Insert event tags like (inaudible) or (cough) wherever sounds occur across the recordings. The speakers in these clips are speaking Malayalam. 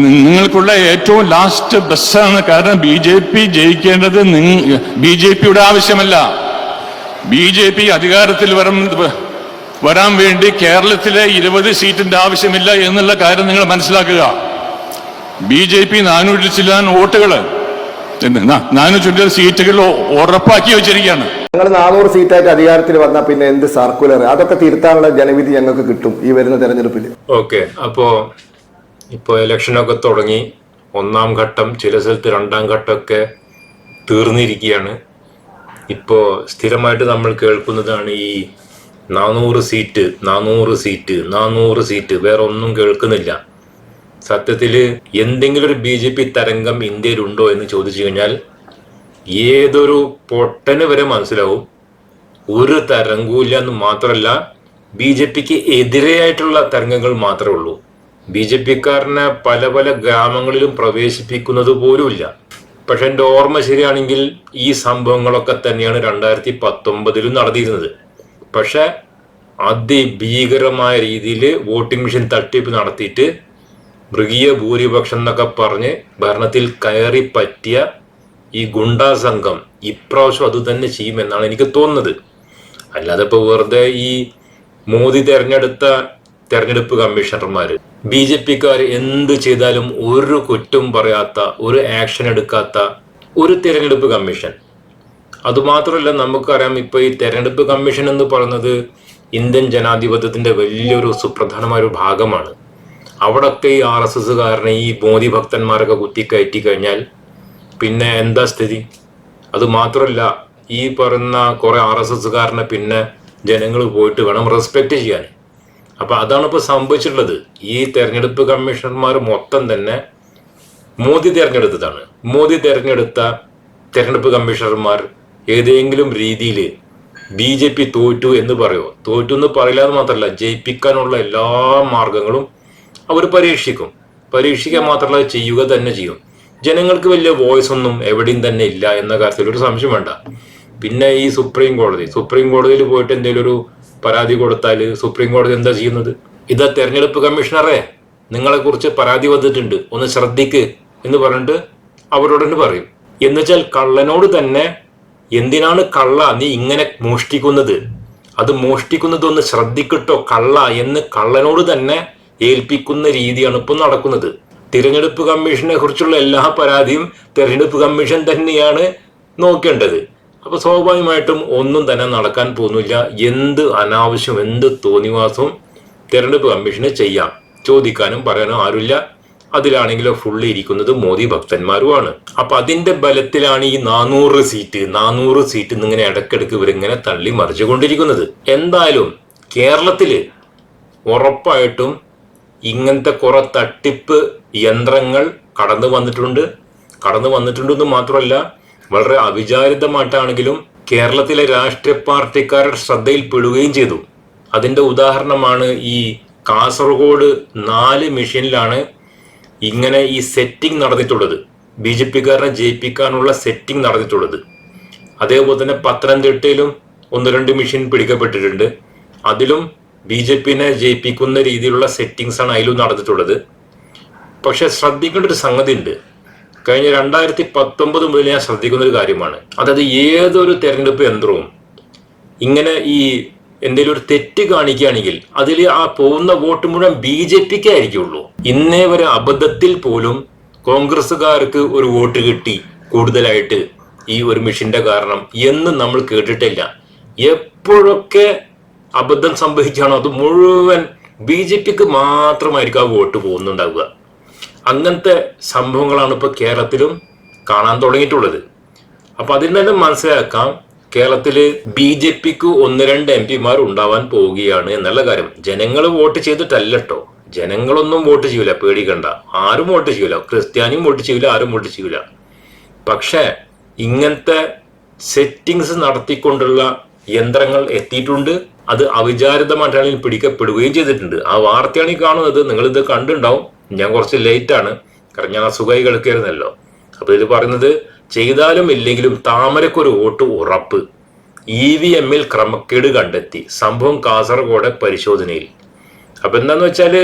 നിങ്ങൾക്കുള്ള ഏറ്റവും ലാസ്റ്റ് ബസ്സാണ് കാരണം ബി ജെ പി ജയിക്കേണ്ടത് ബി ജെ പിയുടെ ആവശ്യമല്ല. ബി ജെ പി അധികാരത്തിൽ വരും വരാൻ വേണ്ടി കേരളത്തിലെ ഇരുപത് സീറ്റിന്റെ ആവശ്യമില്ല എന്നുള്ള കാര്യം നിങ്ങൾ മനസ്സിലാക്കുക. ബി ജെ പി നാനൂറ്റി ചില്ലാൻ വോട്ടുകൾ നാനൂറ്റി സീറ്റുകൾ ഉറപ്പാക്കി വെച്ചിരിക്കുകയാണ്. ഞങ്ങൾ നാനൂറ് സീറ്റായിട്ട് അധികാരത്തിൽ വന്ന പിന്നെ എന്ത് സർക്കുലർ അതൊക്കെ തിരുത്താനുള്ള ജനവിധി ഞങ്ങൾക്ക് കിട്ടും ഈ വരുന്ന തെരഞ്ഞെടുപ്പിൽ ഓക്കെ അപ്പോ ഇപ്പോൾ ഇലക്ഷനൊക്കെ തുടങ്ങി ഒന്നാം ഘട്ടം ചില സ്ഥലത്ത് രണ്ടാം ഘട്ടമൊക്കെ തീർന്നിരിക്കുകയാണ്. ഇപ്പോൾ സ്ഥിരമായിട്ട് നമ്മൾ കേൾക്കുന്നതാണ് ഈ നാനൂറ് സീറ്റ് നാനൂറ് സീറ്റ് നാനൂറ് സീറ്റ്. വേറെ ഒന്നും കേൾക്കുന്നില്ല. സത്യത്തിൽ എന്തെങ്കിലും ഒരു ബി ജെ പി തരംഗം ഇന്ത്യയിലുണ്ടോ എന്ന് ചോദിച്ചു കഴിഞ്ഞാൽ ഏതൊരു പൊട്ടന് വരെ മനസ്സിലാവും. ഒരു തരംഗവും ഇല്ല എന്ന് മാത്രമല്ല ബി ജെ പിക്ക് എതിരെയായിട്ടുള്ള തരംഗങ്ങൾ മാത്രമേ ഉള്ളൂ. ബി ജെ പിക്കാരനെ പല പല ഗ്രാമങ്ങളിലും പ്രവേശിപ്പിക്കുന്നത് പോലുമില്ല. പക്ഷെ എന്റെ ഓർമ്മ ശരിയാണെങ്കിൽ ഈ സംഭവങ്ങളൊക്കെ തന്നെയാണ് രണ്ടായിരത്തി പത്തൊമ്പതിലും നടന്നിരുന്നത്. പക്ഷെ അതിഭീകരമായ രീതിയിൽ വോട്ടിംഗ് മെഷീൻ തട്ടിപ്പ് നടത്തിയിട്ട് മൃഗീയ ഭൂരിപക്ഷം എന്നൊക്കെ പറഞ്ഞ് ഭരണത്തിൽ കയറി പറ്റിയ ഈ ഗുണ്ടാ സംഘം ഇപ്രാവശ്യം അത് തന്നെ ചെയ്യുമെന്നാണ് എനിക്ക് തോന്നുന്നത്. അല്ലാതെ ഇപ്പൊ വെറുതെ ഈ മോദി തെരഞ്ഞെടുത്ത തെരഞ്ഞെടുപ്പ് കമ്മീഷണർമാർ ബി ജെ പിക്കാർ എന്ത് ചെയ്താലും ഒരു കുറ്റം പറയാത്ത ഒരു ആക്ഷൻ എടുക്കാത്ത ഒരു തെരഞ്ഞെടുപ്പ് കമ്മീഷൻ. അതുമാത്രമല്ല നമുക്കറിയാം ഇപ്പൊ ഈ തെരഞ്ഞെടുപ്പ് കമ്മീഷൻ എന്ന് പറയുന്നത് ഇന്ത്യൻ ജനാധിപത്യത്തിന്റെ വലിയൊരു സുപ്രധാനമായ ഒരു ഭാഗമാണ്. അവിടൊക്കെ ഈ ആർ എസ് എസ്സുകാരനെ ഈ മോദി ഭക്തന്മാരൊക്കെ കുത്തിക്കയറ്റി കഴിഞ്ഞാൽ പിന്നെ എന്താ സ്ഥിതി? അത് മാത്രമല്ല ഈ പറയുന്ന കുറെ ആർ എസ് എസ്സുകാരനെ പിന്നെ ജനങ്ങൾ പോയിട്ട് വേണം റെസ്പെക്ട് ചെയ്യാൻ. അപ്പൊ അതാണ് ഇപ്പൊ സംഭവിച്ചിട്ടുള്ളത്. ഈ തെരഞ്ഞെടുപ്പ് കമ്മീഷണർമാർ മൊത്തം തന്നെ മോദി തെരഞ്ഞെടുത്തതാണ്. മോദി തെരഞ്ഞെടുത്ത തെരഞ്ഞെടുപ്പ് കമ്മീഷണർമാർ ഏതെങ്കിലും രീതിയിൽ ബി ജെ പി തോറ്റു എന്ന് പറയോ? തോറ്റു എന്ന് പറയില്ല എന്ന് മാത്രമല്ല ജയിപ്പിക്കാനുള്ള എല്ലാ മാർഗങ്ങളും അവർ പരീക്ഷിക്കും. പരീക്ഷിക്കാൻ മാത്രമല്ല ചെയ്യുക തന്നെ ചെയ്യും. ജനങ്ങൾക്ക് വലിയ വോയിസ് ഒന്നും എവിടെയും തന്നെ ഇല്ല എന്ന കാര്യത്തിൽ ഒരു സംശയം വേണ്ട. പിന്നെ ഈ സുപ്രീം കോടതി സുപ്രീം കോടതിയിൽ പോയിട്ട് എന്തെങ്കിലും ഒരു പരാതി കൊടുത്താൽ സുപ്രീം കോടതി എന്താ ചെയ്യുന്നത്? ഇതാ തെരഞ്ഞെടുപ്പ് കമ്മീഷണറെ നിങ്ങളെ കുറിച്ച് പരാതി വന്നിട്ടുണ്ട് ഒന്ന് ശ്രദ്ധിക്ക് എന്ന് പറഞ്ഞിട്ട് അവരോട് തന്നെ പറയും. എന്നുവെച്ചാൽ കള്ളനോട് തന്നെ എന്തിനാണ് കള്ള നീ ഇങ്ങനെ മോഷ്ടിക്കുന്നത്? അത് മോഷ്ടിക്കുന്നത് ഒന്ന് ശ്രദ്ധിക്കട്ടോ കള്ള എന്ന് കള്ളനോട് തന്നെ ഏൽപ്പിക്കുന്ന രീതിയാണ് ഇപ്പം നടക്കുന്നത്. തിരഞ്ഞെടുപ്പ് കമ്മീഷനെ കുറിച്ചുള്ള എല്ലാ പരാതിയും തിരഞ്ഞെടുപ്പ് കമ്മീഷൻ തന്നെയാണ് നോക്കേണ്ടത്. അപ്പൊ സ്വാഭാവികമായിട്ടും ഒന്നും തന്നെ നടക്കാൻ പോകുന്നില്ല. എന്ത് അനാവശ്യം എന്ത് തോന്നിവാസവും തിരഞ്ഞെടുപ്പ് കമ്മീഷന് ചെയ്യാം. ചോദിക്കാനും പറയാനും ആരുമില്ല. അതിലാണെങ്കിലോ ഫുള്ള് ഇരിക്കുന്നത് മോദി ഭക്തന്മാരുമാണ്. അപ്പൊ അതിന്റെ ബലത്തിലാണ് ഈ നാനൂറ് സീറ്റ് നാനൂറ് സീറ്റ് എന്നിങ്ങനെ ഇടക്കിടക്ക് ഇവരിങ്ങനെ തള്ളി മറിച്ചുകൊണ്ടിരിക്കുന്നത്. എന്തായാലും കേരളത്തിൽ ഉറപ്പായിട്ടും ഇങ്ങനത്തെ കുറെ തട്ടിപ്പ് യന്ത്രങ്ങൾ കടന്നു വന്നിട്ടുണ്ട്. കടന്നു വന്നിട്ടുണ്ടെന്ന് മാത്രമല്ല വളരെ അവിചാരിതമായിട്ടാണെങ്കിലും കേരളത്തിലെ രാഷ്ട്രീയ പാർട്ടിക്കാരുടെ ശ്രദ്ധയിൽപ്പെടുകയും ചെയ്തു. അതിന്റെ ഉദാഹരണമാണ് ഈ കാസർഗോഡ് നാല് മെഷീനിലാണ് ഇങ്ങനെ ഈ സെറ്റിംഗ് നടന്നിട്ടുള്ളത്. ബി ജെ പിക്കാരനെ ജയിപ്പിക്കാനുള്ള സെറ്റിംഗ് നടന്നിട്ടുള്ളത്. അതേപോലെ തന്നെ പത്തനംതിട്ടയിലും ഒന്ന് രണ്ട് മെഷീൻ പിടിക്കപ്പെട്ടിട്ടുണ്ട്. അതിലും ബി ജെ പിനെ ജയിപ്പിക്കുന്ന രീതിയിലുള്ള സെറ്റിംഗ്സ് ആണ് അതിലും നടന്നിട്ടുള്ളത്. പക്ഷെ ശ്രദ്ധിക്കേണ്ട ഒരു സംഗതി ഉണ്ട് കഴിഞ്ഞ രണ്ടായിരത്തി പത്തൊമ്പത് മുതൽ ഞാൻ ശ്രദ്ധിക്കുന്ന ഒരു കാര്യമാണ്. അതായത് ഏതൊരു തെരഞ്ഞെടുപ്പ് യന്ത്രവും ഇങ്ങനെ ഈ എന്തെങ്കിലും ഒരു തെറ്റ് കാണിക്കുകയാണെങ്കിൽ അതിൽ ആ പോകുന്ന വോട്ട് മുഴുവൻ ബി ജെ പിക്ക് ആയിരിക്കുള്ളൂ. ഇന്നേ വരെ അബദ്ധത്തിൽ പോലും കോൺഗ്രസ്സുകാർക്ക് ഒരു വോട്ട് കിട്ടി കൂടുതലായിട്ട് ഈ ഒരു മെഷീന്റെ കാരണം എന്ന് നമ്മൾ കേട്ടിട്ടില്ല. എപ്പോഴൊക്കെ അബദ്ധം സംഭവിച്ചാണോ അത് മുഴുവൻ ബി ജെ പിക്ക് മാത്രമായിരിക്കും ആ വോട്ട് പോകുന്നുണ്ടാവുക. അങ്ങനത്തെ സംഭവങ്ങളാണ് ഇപ്പോൾ കേരളത്തിലും കാണാൻ തുടങ്ങിയിട്ടുള്ളത്. അപ്പോൾ അതിൽ തന്നെ മനസ്സിലാക്കാം കേരളത്തിൽ ബി ജെ പിക്ക് ഒന്ന് രണ്ട് എം പിമാർ ഉണ്ടാവാൻ പോവുകയാണ് എന്നുള്ള കാര്യം. ജനങ്ങൾ വോട്ട് ചെയ്തിട്ടല്ല കേട്ടോ ജനങ്ങളൊന്നും വോട്ട് ചെയ്യൂല പേടിക്കണ്ട. ആരും വോട്ട് ചെയ്യൂല. ക്രിസ്ത്യാനിയും വോട്ട് ചെയ്യൂല ആരും വോട്ട് ചെയ്യൂല. പക്ഷേ ഇങ്ങനത്തെ സെറ്റിങ്സ് നടത്തിക്കൊണ്ടുള്ള യന്ത്രങ്ങൾ എത്തിയിട്ടുണ്ട്. അത് അവിചാരിതമായിട്ടാണ് പിടിക്കപ്പെടുകയും ചെയ്തിട്ടുണ്ട്. ആ വാർത്തയാണ് ഈ കാണുന്നത്. നിങ്ങളിത് കണ്ടുണ്ടാവും. ഞാൻ കുറച്ച് ലേറ്റ് ആണ്. കാരണം ഞാൻ അസുഖമായി കിടക്കായിരുന്നല്ലോ അപ്പോൾ ഇത് പറയുന്നത് ചെയ്താലും ഇല്ലെങ്കിലും താമരക്കൊരു വോട്ട് ഉറപ്പ്. ഇ വി എമ്മിൽ ക്രമക്കേട് കണ്ടെത്തി. സംഭവം കാസർഗോഡ് പരിശോധനയിൽ. അപ്പൊ എന്താന്ന് വെച്ചാൽ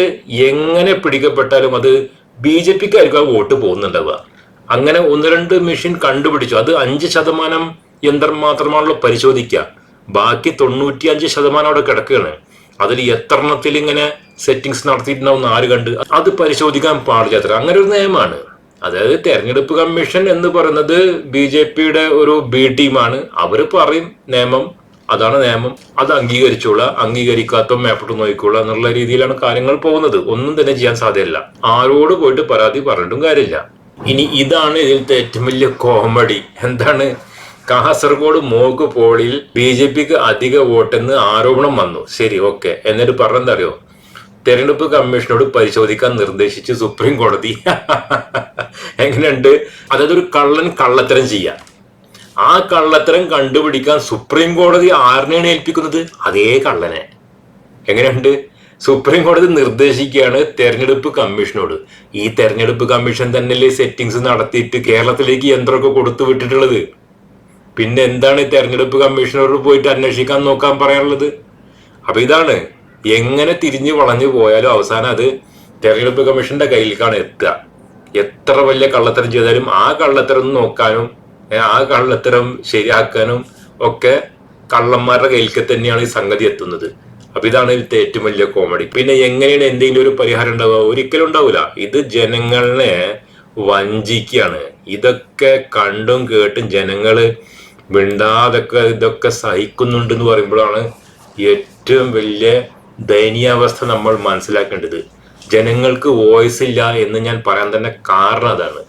എങ്ങനെ പിടിക്കപ്പെട്ടാലും അത് ബി ജെ പിക്കായിരിക്കും ആ വോട്ട് പോകുന്നുണ്ടാവുക. അങ്ങനെ ഒന്ന് രണ്ട് മെഷീൻ കണ്ടുപിടിച്ചു. അത് അഞ്ച് ശതമാനം യന്ത്രം മാത്രമാണല്ലോ പരിശോധിക്കുക. ബാക്കി തൊണ്ണൂറ്റി അഞ്ച് ശതമാനം അവിടെ കിടക്കുകയാണ്. അതിൽ എത്രണത്തിൽ ഇങ്ങനെ സെറ്റിങ്സ് നടത്തിയിട്ടുണ്ടാവും ആര് കണ്ട്? അത് പരിശോധിക്കാൻ പാടില്ലാത്ത അങ്ങനെ ഒരു നിയമമാണ്. അതായത് തെരഞ്ഞെടുപ്പ് കമ്മീഷൻ എന്ന് പറയുന്നത് ബി ജെ പിയുടെ ഒരു ബി ടീമാണ്. അവർ പറയും നിയമം അതാണ് നിയമം. അത് അംഗീകരിച്ചോളാം അംഗീകരിക്കാത്ത മേപ്പിട്ട് നോക്കിക്കോളാം എന്നുള്ള രീതിയിലാണ് കാര്യങ്ങൾ പോകുന്നത്. ഒന്നും തന്നെ ചെയ്യാൻ സാധ്യമല്ല ആരോട് പോയിട്ട് പരാതി പറഞ്ഞിട്ടും കാര്യമില്ല. ഇനി ഇതാണ് ഇതിലത്തെ ഏറ്റവും വലിയ കോമഡി. എന്താണ്? കാസർഗോഡ് മോഗ് പോളിൽ ബി ജെ പിക്ക് അധിക വോട്ടെന്ന് ആരോപണം വന്നു. ശരി ഓക്കെ. എന്നിട്ട് പറഞ്ഞെന്തറിയോ? തെരഞ്ഞെടുപ്പ് കമ്മീഷനോട് പരിശോധിക്കാൻ നിർദ്ദേശിച്ച് സുപ്രീം കോടതി. (laughs) എങ്ങനെയുണ്ട്? അതായത് ഒരു കള്ളൻ കള്ളത്തരം ചെയ്യാം. ആ കള്ളത്തരം കണ്ടുപിടിക്കാൻ സുപ്രീം കോടതി ആരനെയാണ് ഏൽപ്പിക്കുന്നത്? അതേ കള്ളനെ. എങ്ങനെയുണ്ട്? സുപ്രീം കോടതി നിർദ്ദേശിക്കുകയാണ് തെരഞ്ഞെടുപ്പ് കമ്മീഷനോട്. ഈ തെരഞ്ഞെടുപ്പ് കമ്മീഷൻ തന്നെയല്ലേ സെറ്റിങ്സ് നടത്തിയിട്ട് കേരളത്തിലേക്ക് യന്ത്രമൊക്കെ കൊടുത്തു വിട്ടിട്ടുള്ളത് പിന്നെ എന്താണ് തെരഞ്ഞെടുപ്പ് കമ്മീഷണറോട് പോയിട്ട് അന്വേഷിക്കാൻ നോക്കാൻ പറയാനുള്ളത്? അപ്പൊ ഇതാണ്. എങ്ങനെ തിരിഞ്ഞു വളഞ്ഞു പോയാലും അവസാനം അത് തെരഞ്ഞെടുപ്പ് കമ്മീഷന്റെ കയ്യിലേക്കാണ് എത്തുക. എത്ര വലിയ കള്ളത്തരം ചെയ്താലും ആ കള്ളത്തരം നോക്കാനും ആ കള്ളത്തരം ശരിയാക്കാനും ഒക്കെ കള്ളന്മാരുടെ കയ്യിലേക്ക് തന്നെയാണ് ഈ സംഗതി എത്തുന്നത്. അപ്പൊ ഇതാണ് ഇതിലത്തെ ഏറ്റവും വലിയ കോമഡി പിന്നെ എങ്ങനെയാണ് എന്തെങ്കിലും ഒരു പരിഹാരം ഉണ്ടാവുക? ഒരിക്കലും ഉണ്ടാവില്ല ഇത് ജനങ്ങളെ വഞ്ചിക്കുകയാണ്. ഇതൊക്കെ കണ്ടും കേട്ടും ജനങ്ങൾ മിണ്ടാതൊക്കെ ഇതൊക്കെ സഹിക്കുന്നുണ്ട് എന്ന് പറയുമ്പോഴാണ് ഏറ്റവും വലിയ ദയനീയാവസ്ഥ നമ്മൾ മനസ്സിലാക്കേണ്ടത്. ജനങ്ങൾക്ക് വോയിസ് ഇല്ല എന്ന് ഞാൻ പറയാൻ തന്നെ കാരണം അതാണ്.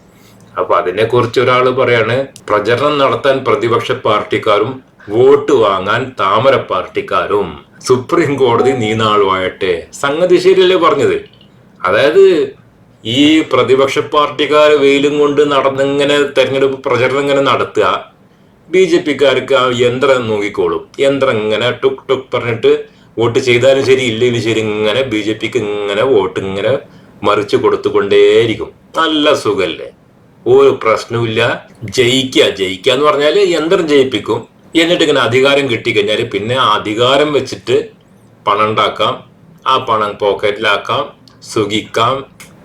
അപ്പൊ അതിനെ കുറിച്ച് ഒരാൾ പറയാണ് പ്രചരണം നടത്താൻ പ്രതിപക്ഷ പാർട്ടിക്കാരും വോട്ട് വാങ്ങാൻ താമര പാർട്ടിക്കാരും. സുപ്രീം കോടതി നീനാളുമായിട്ടെ സംഗതി ശരിയല്ലേ പറഞ്ഞത്? അതായത് ഈ പ്രതിപക്ഷ പാർട്ടിക്കാർ വെയിലും കൊണ്ട് നടന്നിങ്ങനെ തെരഞ്ഞെടുപ്പ് പ്രചരണം ഇങ്ങനെ നടത്തുക ബി ജെ പിക്കാർക്ക് ആ യന്ത്രം നോക്കിക്കോളും. യന്ത്രം ഇങ്ങനെ ടുക് ടുക് പറഞ്ഞിട്ട് വോട്ട് ചെയ്താലും ശരി ഇല്ലെങ്കിലും ശരി ഇങ്ങനെ ബി ജെ പിക്ക് ഇങ്ങനെ വോട്ട് ഇങ്ങനെ മറിച്ച് കൊടുത്തുകൊണ്ടേയിരിക്കും. നല്ല സുഖല്ലേ. ഒരു പ്രശ്നവുമില്ല. ജയിക്കുക ജയിക്കുക എന്ന് പറഞ്ഞാൽ യന്ത്രം ജയിപ്പിക്കും. എന്നിട്ട് ഇങ്ങനെ അധികാരം കിട്ടിക്കഴിഞ്ഞാൽ പിന്നെ അധികാരം വെച്ചിട്ട് പണം ഉണ്ടാക്കാം ആ പണം പോക്കറ്റിലാക്കാം സുഖിക്കാം.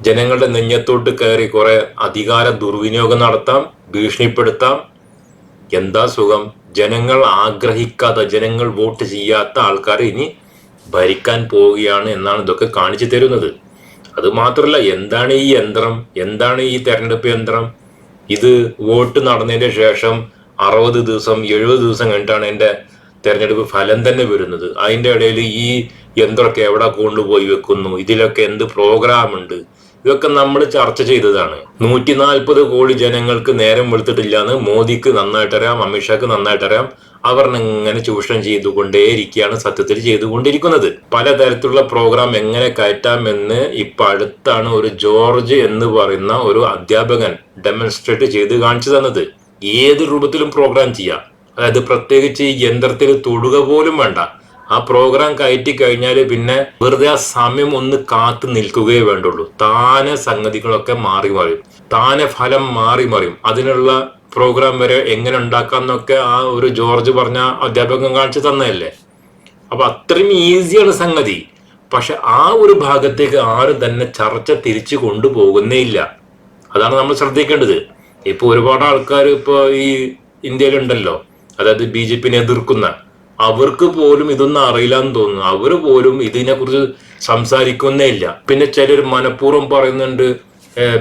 ജനങ്ങളുടെ നെഞ്ഞത്തോട്ട് കയറി കുറെ അധികാര ദുർവിനിയോഗം നടത്താം ഭീഷണിപ്പെടുത്താം. എന്താ സുഖം? ജനങ്ങൾ ആഗ്രഹിക്കാത്ത ജനങ്ങൾ വോട്ട് ചെയ്യാത്ത ആൾക്കാർ ഇനി ഭരിക്കാൻ പോവുകയാണ് എന്നാണ് ഇതൊക്കെ കാണിച്ചു തരുന്നത്. അത് മാത്രമല്ല എന്താണ് ഈ യന്ത്രം? എന്താണ് ഈ തെരഞ്ഞെടുപ്പ് യന്ത്രം? ഇത് വോട്ട് നടന്നതിന്റെ ശേഷം അറുപത് ദിവസം എഴുപത് ദിവസം കഴിഞ്ഞിട്ടാണ് എന്റെ തെരഞ്ഞെടുപ്പ് ഫലം തന്നെ വരുന്നത്. അതിന്റെ ഇടയിൽ ഈ യന്ത്രമൊക്കെ എവിടെ കൊണ്ടുപോയി വെക്കുന്നു? ഇതിലൊക്കെ എന്ത് പ്രോഗ്രാം ഉണ്ട്? ഇതൊക്കെ നമ്മൾ ചർച്ച ചെയ്തതാണ്. നൂറ്റി നാൽപ്പത് കോടി ജനങ്ങൾക്ക് നേരം വെളുത്തിട്ടില്ല എന്ന് മോദിക്ക് നന്നായിട്ടറിയാം അമിത്ഷാക്ക് നന്നായിട്ടറിയാം അവർ എങ്ങനെ ചൂഷണം ചെയ്തുകൊണ്ടേയിരിക്കുകയാണ് സത്യത്തിൽ ചെയ്തുകൊണ്ടിരിക്കുന്നത്. പലതരത്തിലുള്ള പ്രോഗ്രാം എങ്ങനെ കയറ്റാമെന്ന് ഇപ്പൊ അടുത്താണ് ഒരു ജോർജ് എന്ന് പറയുന്ന ഒരു അധ്യാപകൻ ഡെമോൺസ്ട്രേറ്റ് ചെയ്ത് കാണിച്ചു തന്നത്. ഏത് രൂപത്തിലും പ്രോഗ്രാം ചെയ്യാം. അതായത് പ്രത്യേകിച്ച് ഈ യന്ത്രത്തിൽ തൊടുക പോലും വേണ്ട. ആ പ്രോഗ്രാം കയറ്റി കഴിഞ്ഞാൽ പിന്നെ വെറുതെ ആ സമയം ഒന്ന് കാത്തു നിൽക്കുകയേ വേണ്ടുള്ളൂ. താനെ സംഗതികളൊക്കെ മാറി മറിയും. താനെ ഫലം മാറി മറിയും. അതിനുള്ള പ്രോഗ്രാം വരെ എങ്ങനെ ഉണ്ടാക്കാം എന്നൊക്കെ ആ ഒരു ജോർജ് പറഞ്ഞ അധ്യാപകൻ കാണിച്ചു തന്നതല്ലേ? അപ്പൊ അത്രയും ഈസിയാണ് സംഗതി. പക്ഷെ ആ ഒരു ഭാഗത്തേക്ക് ആരും തന്നെ ചർച്ച തിരിച്ചു കൊണ്ടുപോകുന്നേ ഇല്ല. അതാണ് നമ്മൾ ശ്രദ്ധിക്കേണ്ടത്. ഇപ്പൊ ഒരുപാട് ആൾക്കാർ ഇപ്പൊ ഈ ഇന്ത്യയിലുണ്ടല്ലോ. അതായത് ബി ജെ പിനെ എതിർക്കുന്ന അവർക്ക് പോലും ഇതൊന്നും അറിയില്ല എന്ന് തോന്നുന്നു. അവർ പോലും ഇതിനെ കുറിച്ച് സംസാരിക്കുന്നേ ഇല്ല. പിന്നെ ചിലർ മനഃപൂർവം പറയുന്നുണ്ട്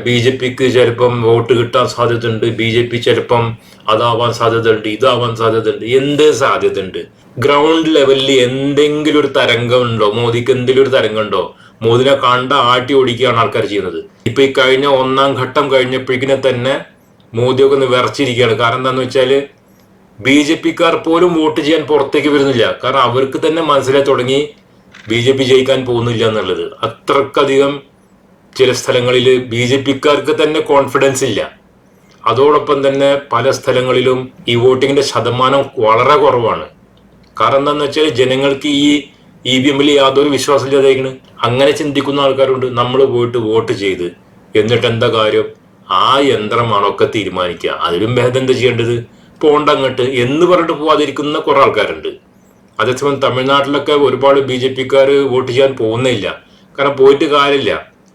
ബി ജെ പിക്ക് ചിലപ്പം വോട്ട് കിട്ടാൻ സാധ്യതയുണ്ട് ബി ജെ പി ചിലപ്പം അതാവാൻ സാധ്യതയുണ്ട് ഇതാവാൻ സാധ്യതയുണ്ട് എന്ത് സാധ്യതയുണ്ട്? ഗ്രൗണ്ട് ലെവലിൽ എന്തെങ്കിലും ഒരു തരംഗം ഉണ്ടോ മോദിക്ക് എന്തെങ്കിലും ഒരു തരംഗം ഉണ്ടോ മോദിനെ കണ്ട ആട്ടി ഓടിക്കുകയാണ് ആൾക്കാർ ചെയ്യുന്നത്. ഇപ്പൊ ഈ കഴിഞ്ഞ ഒന്നാം ഘട്ടം കഴിഞ്ഞപ്പോഴേക്കിനെ തന്നെ മോദിയൊക്കെ ഒന്ന് വിറച്ചിരിക്കുകയാണ്. കാരണം എന്താണെന്ന് വെച്ചാൽ ബി ജെ പിക്കാർ പോലും വോട്ട് ചെയ്യാൻ പുറത്തേക്ക് വരുന്നില്ല. കാരണം അവർക്ക് തന്നെ മനസ്സിലായി തുടങ്ങി ബി ജെ പി ജയിക്കാൻ പോകുന്നില്ല എന്നുള്ളത്. അത്രക്കധികം ചില സ്ഥലങ്ങളിൽ ബി ജെ പിക്കാർക്ക് തന്നെ കോൺഫിഡൻസ് ഇല്ല. അതോടൊപ്പം തന്നെ പല സ്ഥലങ്ങളിലും ഈ വോട്ടിങ്ങിന്റെ ശതമാനം വളരെ കുറവാണ്. കാരണം എന്താണെന്ന് വെച്ചാൽ ജനങ്ങൾക്ക് ഈ ഇ വി എമ്മിൽ യാതൊരു വിശ്വാസമില്ലാതായിരിക്കണ് അങ്ങനെ ചിന്തിക്കുന്ന ആൾക്കാരുണ്ട് നമ്മൾ പോയിട്ട് വോട്ട് ചെയ്ത്. എന്നിട്ട് എന്താ കാര്യം? ആ യന്ത്രമാണൊക്കെ തീരുമാനിക്കുക. അതിലും ഭേദം എന്താ ചെയ്യേണ്ടത്? പോണ്ട അങ്ങോട്ട് എന്ന് പറഞ്ഞിട്ട് പോവാതിരിക്കുന്ന കുറെ ആൾക്കാരുണ്ട്. അതേസമയം തമിഴ്നാട്ടിലൊക്കെ ഒരുപാട് ബി ജെ പിക്കാർ വോട്ട് ചെയ്യാൻ പോകുന്നില്ല. കാരണം പോയിട്ട് കാര്യമില്ല.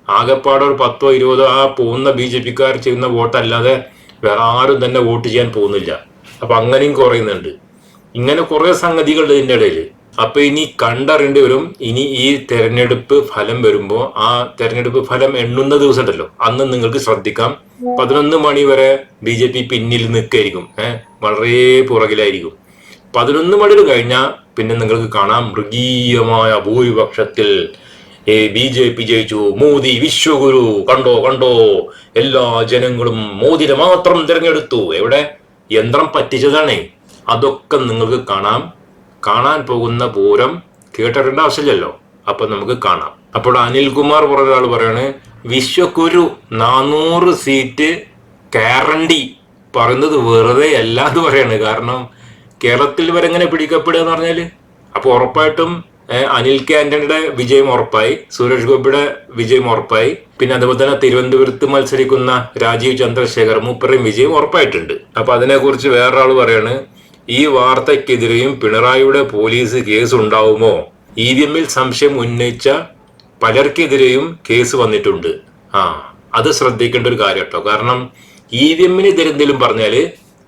ആകെപ്പാടെ ഒരു പത്തോ ഇരുപതോ ആ പോകുന്ന ബി ജെ പിക്കാർ ചെയ്യുന്ന വോട്ടല്ലാതെ വേറെ ആരും തന്നെ വോട്ട് ചെയ്യാൻ പോകുന്നില്ല. അപ്പൊ അങ്ങനെയും കുറയുന്നുണ്ട്. ഇങ്ങനെ കുറേ സംഗതികളുണ്ട് ഇതിന്റെ ഇടയിൽ. അപ്പൊ ഇനി കണ്ടറിയേണ്ടി വരും. ഇനി ഈ തെരഞ്ഞെടുപ്പ് ഫലം വരുമ്പോ ആ തെരഞ്ഞെടുപ്പ് ഫലം എണ്ണുന്ന ദിവസം ഉണ്ടല്ലോ അന്ന് നിങ്ങൾക്ക് ശ്രദ്ധിക്കാം. പതിനൊന്ന് മണി വരെ ബി ജെ പി പിന്നിൽ നിൽക്കായിരിക്കും. ഏഹ് വളരെ പുറകിലായിരിക്കും. പതിനൊന്ന് മണി കഴിഞ്ഞാൽ പിന്നെ നിങ്ങൾക്ക് കാണാം മൃഗീയമായ ഭൂരിപക്ഷത്തിൽ. ബി ജെ പി ജയിച്ചു. മോദി വിശ്വഗുരു. കണ്ടോ കണ്ടോ? എല്ലാ ജനങ്ങളും മോദിനെ മാത്രം തിരഞ്ഞെടുത്തു. എവിടെ? യന്ത്രം പറ്റിച്ചതാണേ. അതൊക്കെ നിങ്ങൾക്ക് കാണാം. കാണാൻ പോകുന്ന പൂരം കേട്ടിടേണ്ട ആവശ്യമില്ലല്ലോ. അപ്പൊ നമുക്ക് കാണാം. അപ്പോൾ അനിൽകുമാർ പറഞ്ഞ ആൾ പറയാണ് വിശ്വക്കുരു നാനൂറ് സീറ്റ് ഗ്യാരണ്ടി പറയുന്നത് വെറുതെ അല്ല എന്ന് പറയാണ്. കാരണം കേരളത്തിൽ വരെ എങ്ങനെ പിടിക്കപ്പെടുക എന്ന് പറഞ്ഞാൽ? അപ്പോൾ ഉറപ്പായിട്ടും അനിൽ കെ ആന്റണിയുടെ വിജയം ഉറപ്പായി സുരേഷ് ഗോപിയുടെ വിജയം ഉറപ്പായി. പിന്നെ അതുപോലെ തന്നെ തിരുവനന്തപുരത്ത് മത്സരിക്കുന്ന രാജീവ് ചന്ദ്രശേഖർ മൂപ്പറയും വിജയം ഉറപ്പായിട്ടുണ്ട്. അപ്പൊ അതിനെക്കുറിച്ച് വേറൊരാൾ പറയാണ് ഈ വാർത്തയ്ക്കെതിരെയും പിണറായിയുടെ പോലീസ് കേസ് ഉണ്ടാവുമോ ഇ വി എമ്മിൽ സംശയം ഉന്നയിച്ച പലർക്കെതിരെയും കേസ് വന്നിട്ടുണ്ട്. ആ അത് ശ്രദ്ധിക്കേണ്ട ഒരു കാര്യം കേട്ടോ കാരണം ഇ വി എമ്മിനെതിരെ എന്തെങ്കിലും പറഞ്ഞാൽ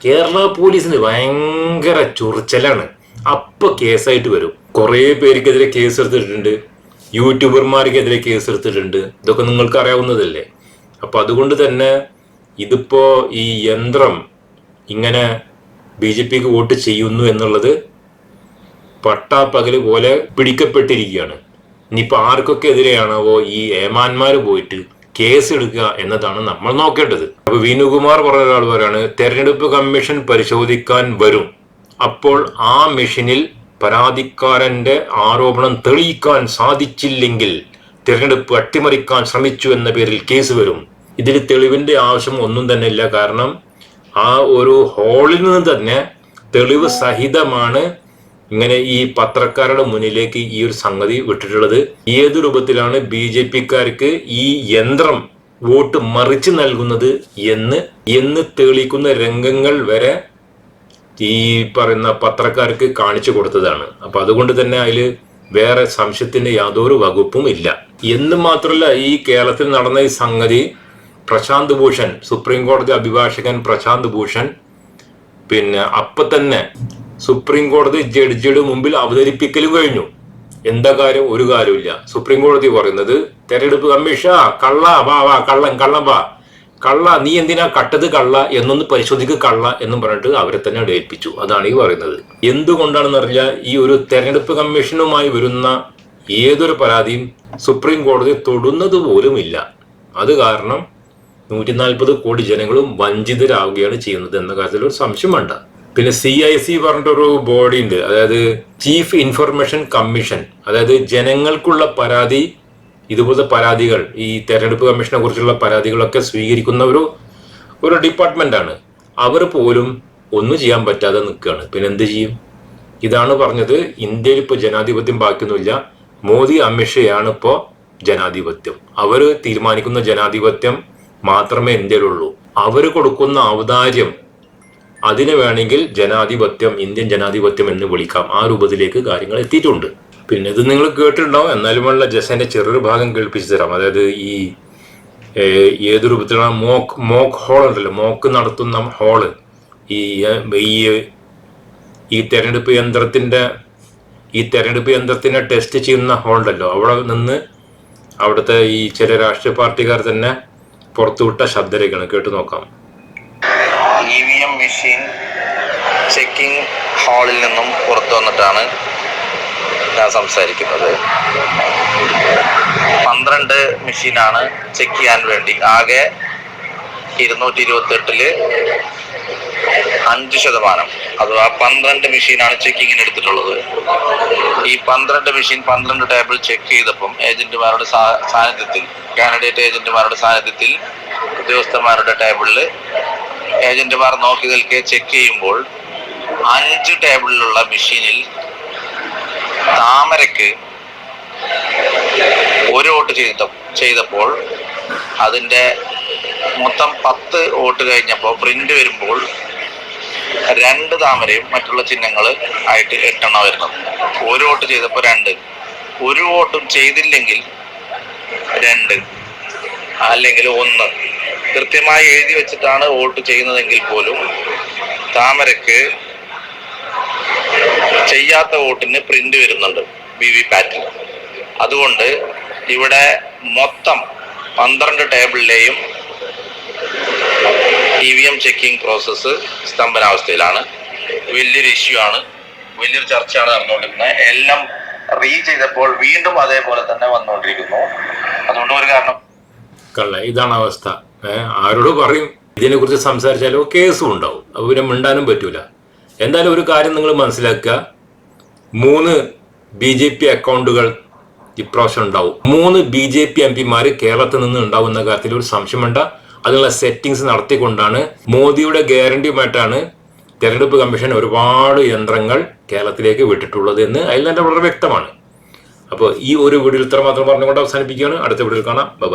കേരള പോലീസിന് ഭയങ്കര ചൊറിച്ചലാണ്. അപ്പൊ കേസായിട്ട് വരും. കുറെ പേർക്കെതിരെ കേസ് എടുത്തിട്ടുണ്ട്. യൂട്യൂബർമാർക്കെതിരെ കേസ് എടുത്തിട്ടുണ്ട്. ഇതൊക്കെ നിങ്ങൾക്ക് അറിയാവുന്നതല്ലേ? അപ്പൊ അതുകൊണ്ട് തന്നെ ഇതിപ്പോ ഈ യന്ത്രം ഇങ്ങനെ ബി ജെ പിക്ക് വോട്ട് ചെയ്യുന്നു എന്നുള്ളത് പട്ടാപ്പകൽ പോലെ പിടിക്കപ്പെട്ടിരിക്കുകയാണ്. ഇനിയിപ്പോൾ ആർക്കൊക്കെ എതിരെയാണാവോ ഈ ഏമാന്മാര് പോയിട്ട് കേസ് എടുക്കുക എന്നതാണ് നമ്മൾ നോക്കേണ്ടത്. അപ്പൊ വിനുകുമാർ പറഞ്ഞ ഒരാൾ പറയാണ് തെരഞ്ഞെടുപ്പ് കമ്മീഷൻ പരിശോധിക്കാൻ വരും. അപ്പോൾ ആ മെഷീനിൽ പരാതിക്കാരന്റെ ആരോപണം തെളിയിക്കാൻ സാധിച്ചില്ലെങ്കിൽ തിരഞ്ഞെടുപ്പ് അട്ടിമറിക്കാൻ ശ്രമിച്ചു എന്ന പേരിൽ കേസ് വരും. ഇതിൽ തെളിവിന്റെ ആവശ്യം ഒന്നും തന്നെ ഇല്ല. കാരണം ആ ഒരു ഹോളിൽ നിന്ന് തന്നെ തെളിവ് സഹിതമാണ് ഇങ്ങനെ ഈ പത്രക്കാരുടെ മുന്നിലേക്ക് ഈ ഒരു സംഗതി വിട്ടിട്ടുള്ളത്. ഏത് രൂപത്തിലാണ് ബി ജെ പിക്കാർക്ക് ഈ യന്ത്രം വോട്ട് മറിച്ച് നൽകുന്നത് എന്ന് എന്ന് തെളിക്കുന്ന രംഗങ്ങൾ വരെ ഈ പറയുന്ന പത്രക്കാർക്ക് കാണിച്ചു കൊടുത്തതാണ്. അപ്പൊ അതുകൊണ്ട് തന്നെ അതിൽ വേറെ സംശയത്തിന്റെ യാതൊരു വകുപ്പും ഇല്ല. എന്ന് മാത്രമല്ല ഈ കേരളത്തിൽ നടന്ന ഈ സംഗതി പ്രശാന്ത് ഭൂഷൺ സുപ്രീം കോടതി അഭിഭാഷകൻ പ്രശാന്ത് ഭൂഷൺ. പിന്നെ അപ്പൊ തന്നെ സുപ്രീം കോടതി ജഡ്ജിയുടെ മുമ്പിൽ അവതരിപ്പിക്കലും കഴിഞ്ഞു. എന്താ കാര്യം? ഒരു കാര്യമില്ല സുപ്രീം കോടതി പറയുന്നത് തെരഞ്ഞെടുപ്പ് കമ്മീഷ കള്ള വാ വാ കള്ളൻ കള്ളം വാ. കള്ള നീ എന്തിനാ കട്ടത് കള്ള? എന്നൊന്ന് പരിശോധിക്ക് കള്ള എന്നും പറഞ്ഞിട്ട് അവരെ തന്നെ ഏൽപ്പിച്ചു അതാണ് ഈ പറയുന്നത്. എന്തുകൊണ്ടാണെന്ന് അറിഞ്ഞാൽ ഈ ഒരു തെരഞ്ഞെടുപ്പ് കമ്മീഷനുമായി വരുന്ന ഏതൊരു പരാതിയും സുപ്രീം കോടതി തൊടുന്നത് പോലുമില്ല. അത് കാരണം നൂറ്റി നാൽപ്പത് കോടി ജനങ്ങളും വഞ്ചിതരാവുകയാണ് ചെയ്യുന്നത് എന്ന കാര്യത്തിൽ ഒരു സംശയം വേണ്ട. പിന്നെ സി ഐ സി പറഞ്ഞിട്ടൊരു ബോഡി ഉണ്ട്. അതായത് ചീഫ് ഇൻഫർമേഷൻ കമ്മീഷൻ അതായത് ജനങ്ങൾക്കുള്ള പരാതി ഇതുപോലത്തെ പരാതികൾ ഈ തെരഞ്ഞെടുപ്പ് കമ്മീഷനെ കുറിച്ചുള്ള പരാതികളൊക്കെ സ്വീകരിക്കുന്ന ഒരു ഒരു ഡിപ്പാർട്ട്മെന്റ് ആണ്. അവർ പോലും ഒന്നും ചെയ്യാൻ പറ്റാതെ നിൽക്കുകയാണ്. പിന്നെ എന്ത് ചെയ്യും? ഇതാണ് പറഞ്ഞത് ഇന്ത്യയിൽ ഇപ്പോൾ ജനാധിപത്യം ബാക്കിയൊന്നുമില്ല. മോദി അമിത്ഷയാണ് ഇപ്പോൾ ജനാധിപത്യം. അവർ തീരുമാനിക്കുന്ന ജനാധിപത്യം മാത്രമേ ഇന്ത്യയിലുള്ളൂ. അവർ കൊടുക്കുന്ന ഔദാര്യം അതിനെ വേണമെങ്കിൽ ജനാധിപത്യം ഇന്ത്യൻ ജനാധിപത്യം എന്ന് വിളിക്കാം. ആ രൂപത്തിലേക്ക് കാര്യങ്ങൾ എത്തിയിട്ടുണ്ട്. പിന്നെ ഇത് നിങ്ങൾ കേട്ടിട്ടുണ്ടാവും. എന്നാലും വേണ്ട ജസന്റെ ചെറിയൊരു ഭാഗം കേൾപ്പിച്ചു തരാം. അതായത് ഈ ഏത് രൂപത്തിലാണ് മോക്ക് മോക്ക് ഹോൾ ഉണ്ടല്ലോ. മോക്ക് നടത്തുന്ന ഹോൾ. ഈ ഈ ഈ തെരഞ്ഞെടുപ്പ് യന്ത്രത്തിന്റെ ഈ തെരഞ്ഞെടുപ്പ് യന്ത്രത്തിനെ ടെസ്റ്റ് ചെയ്യുന്ന ഹോളുണ്ടല്ലോ. അവിടെ നിന്ന് അവിടുത്തെ ഈ ചില രാഷ്ട്രീയ പാർട്ടിക്കാർ തന്നെ പുറത്തുവിട്ട ശബ്ദരേഖയാണ് കേട്ടു നോക്കാം. E V M machine checking ഹാളിൽ നിന്നും പുറത്തു വന്നിട്ടാണ് ഞാൻ സംസാരിക്കുന്നത്. പന്ത്രണ്ട് മെഷീനാണ് ചെക്ക് ചെയ്യാൻ വേണ്ടി. ആകെ ഇരുന്നൂറ്റി ഇരുപത്തി എട്ടിൽ അഞ്ച് ശതമാനം. അഥവാ പന്ത്രണ്ട് മെഷീനാണ് ചെക്കിങ്ങിന് എടുത്തിട്ടുള്ളത്. ഈ പന്ത്രണ്ട് മെഷീൻ പന്ത്രണ്ട് ടേബിൾ ചെക്ക് ചെയ്തപ്പം ഏജന്റുമാരുടെ സാന്നിധ്യത്തിൽ കാൻഡിഡേറ്റ് ഏജന്റുമാരുടെ സാന്നിധ്യത്തിൽ ഉദ്യോഗസ്ഥന്മാരുടെ ടേബിളിൽ ഏജന്റുമാർ നോക്കി നിൽക്കെ ചെക്ക് ചെയ്യുമ്പോൾ അഞ്ച് ടേബിളിലുള്ള മെഷീനിൽ താമരക്ക് ഒരു വോട്ട് ചെയ്ത ചെയ്തപ്പോൾ അതിന്റെ മൊത്തം പത്ത് വോട്ട് കഴിഞ്ഞപ്പോൾ പ്രിന്റ് വരുമ്പോൾ രണ്ട് താമരയും മറ്റുള്ള ചിഹ്നങ്ങൾ ആയിട്ട് എട്ടെണ്ണ വരുന്നത് ഒരു വോട്ട് ചെയ്തപ്പോൾ രണ്ട്. ഒരു വോട്ടും ചെയ്തില്ലെങ്കിൽ രണ്ട്. അല്ലെങ്കിൽ ഒന്ന്. കൃത്യമായി എഴുതി വെച്ചിട്ടാണ് വോട്ട് ചെയ്യുന്നതെങ്കിൽ പോലും താമരക്ക് ചെയ്യാത്ത വോട്ടിന് പ്രിന്റ് വരുന്നുണ്ട് വി വി പാറ്റിൽ. അതുകൊണ്ട് ഇവിടെ മൊത്തം പന്ത്രണ്ട് ടേബിളിലെയും E V M checking process സ്തംഭനാവസ്ഥയിലാണ്. വലിയൊരു ഇഷ്യൂ ആണ്. വലിയൊരു ചർച്ചയാണ് നടന്നുകൊണ്ടിരിക്കുന്നത്. എല്ലാം റീ ചെയ്തപ്പോൾ വീണ്ടും അതേപോലെ തന്നെ വന്നുകൊണ്ടിരിക്കുന്നു. അതുകൊണ്ട് ഒരു കാരണം കള്ള ഇതാണ് അവസ്ഥ. ആരോട് പറയും? ഇതിനെ കുറിച്ച് സംസാരിച്ചാലോ കേസും ഉണ്ടാവും. അപ്പൊ പിന്നെ മിണ്ടാനും പറ്റൂല. എന്തായാലും ഒരു കാര്യം നിങ്ങൾ മനസ്സിലാക്കുക. മൂന്ന് ബി ജെ പി അക്കൗണ്ടുകൾ ഇപ്രാവശ്യം ഉണ്ടാവും. മൂന്ന് ബി ജെ പി എം പിമാര് കേരളത്തിൽ നിന്ന് ഉണ്ടാവുന്ന കാര്യത്തിൽ ഒരു സംശയം വേണ്ട അതിനുള്ള സെറ്റിങ്സ് നടത്തിക്കൊണ്ടാണ് മോദിയുടെ ഗ്യാരണ്ടിയുമായിട്ടാണ് തെരഞ്ഞെടുപ്പ് കമ്മീഷൻ ഒരുപാട് യന്ത്രങ്ങൾ കേരളത്തിലേക്ക് വിട്ടിട്ടുള്ളത് എന്ന് അതിൽ തന്നെ വളരെ വ്യക്തമാണ്. അപ്പോൾ ഈ ഒരു വീഡിയോ ഇത്ര മാത്രം പറഞ്ഞുകൊണ്ട് അവസാനിപ്പിക്കുകയാണ്. അടുത്ത വീഡിയോയിൽ കാണാം. ബൈ